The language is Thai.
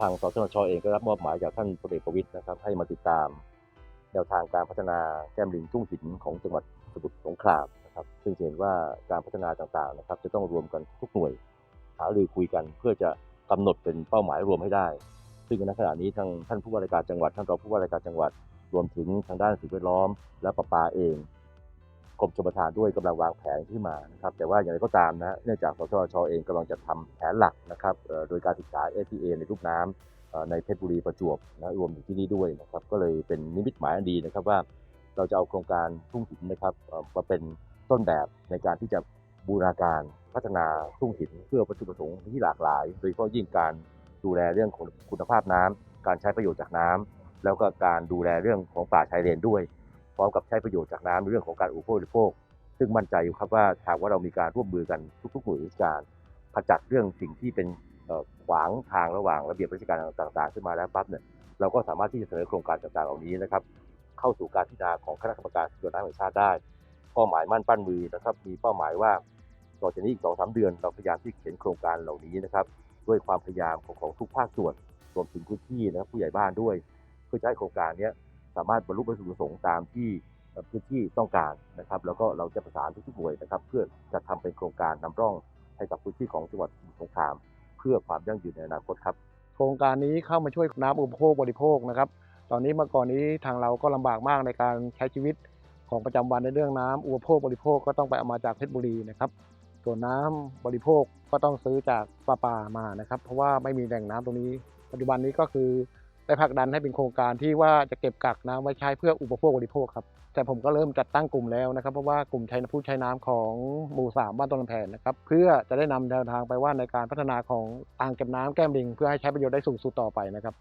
ทางสชนชเองก็รับมอบหมายจากท่านพลเอกประวิตยนะครับ ให้มาติดตามแนวทางการพัฒนาแก้มลิงทุ่งหินของจังหวัดสมุทรสงครามนะครับ ซึ่งเห็นว่าการพัฒนาต่างๆนะครับ จะต้องรวมกันทุกหน่วยหารือคุยกันเพื่อจะกำหนดเป็นเป้าหมายรวมให้ได้ ซึ่งในขณะนี้ทางท่านผู้ว่าราชการจังหวัดท่านรองผู้ว่าราชการจังหวัด รวมถึงทางด้านสิ่งแวดล้อม และประปาเอง กรมชลประทานด้วยกำลังวางแผนขึ้นมานะครับแต่ว่าอย่างไรก็ตามนะเนื่องจากสชชเองกำลังจะทำแผนหลักนะครับโดยการศึกษา SPA ในรูปน้ำเอ่อในเพชรบุรีประจวบนะรวมถึงที่นี่ด้วยนะครับก็เลยเป็นนิมิตหมายอันดีนะครับว่า เราจะเอาโครงการทุ่งหินนะครับมาเป็นต้นแบบในการที่จะบูรณาการพัฒนาทุ่งหินเพื่อวัตถุประสงค์ที่หลากหลาย โดยเฉพาะยิ่งการดูแลเรื่องของคุณภาพน้ำการใช้ประโยชน์จากน้ำแล้วก็การดูแลเรื่องของป่าชายเลนด้วย พร้อมกับใช้ประโยชน์จากน้ำในเรื่องของการอุปโภคบริโภค ซึ่งมั่นใจอยู่ครับว่าหากว่าเรามีการร่วมมือกันทุกๆหน่วยราชการขจัดเรื่องสิ่งที่เป็นขวางทางระหว่างระเบียบราชการต่างๆ ขึ้นมาแล้วปั๊บเนี่ยเราก็สามารถที่จะเสนอโครงการต่างๆเหล่านี้นะครับเข้าสู่การพิจารณาของคณะกรรมการส่วนน้ำแห่งชาติได้เป้าหมายมั่นปั้นมือนะครับมีเป้าหมายว่าต่อจากนี้อีกสองสามเดือนเราพยายามที่เขียนโครงการเหล่านี้นะครับด้วยความพยายามของของทุกภาคส่วนรวมถึงพื้นที่นะครับผู้ใหญ่บ้านด้วย เพื่อจะให้โครงการเนี้ย สามารถบรรลุวัตถุประสงค์ตามที่พื้นที่ต้องการนะครับ แล้วก็เราจะประสานทุกๆหน่วยนะครับ เพื่อจะทำเป็นโครงการนำร่องให้กับพื้นที่ของจังหวัดสมุทรสงคราม เพื่อความยั่งยืนในอนาคตครับ โครงการนี้เข้ามาช่วยน้ำอุปโภคบริโภคนะครับ ตอนนี้เมื่อก่อนนี้ทางเราก็ลำบากมากในการใช้ชีวิตของประจำวันในเรื่องน้ำอุปโภคบริโภคก็ต้องไปเอามาจากเพชรบุรีนะครับ ส่วนน้ำบริโภคก็ต้องซื้อจากปลาปามานะครับ เพราะว่าไม่มีแหล่งน้ำตรงนี้ ปัจจุบันนี้ก็คือ ได้ผลักดันให้เป็นโครงการที่ว่าจะเก็บกักน้ำไว้ใช้เพื่ออุปโภคบริโภคครับแต่ผมก็เริ่มจัดตั้งกลุ่มแล้วนะครับเพราะว่ากลุ่มใช้ผู้ใช้น้ำของหมู่สามบ้านต้นลำแพนนะครับเพื่อจะได้นำแนวทางไปว่าในการพัฒนาของอ่างเก็บน้ำแก้มลิง เพื่อให้ใช้ประโยชน์ได้สูงสุดต่อไปนะครับ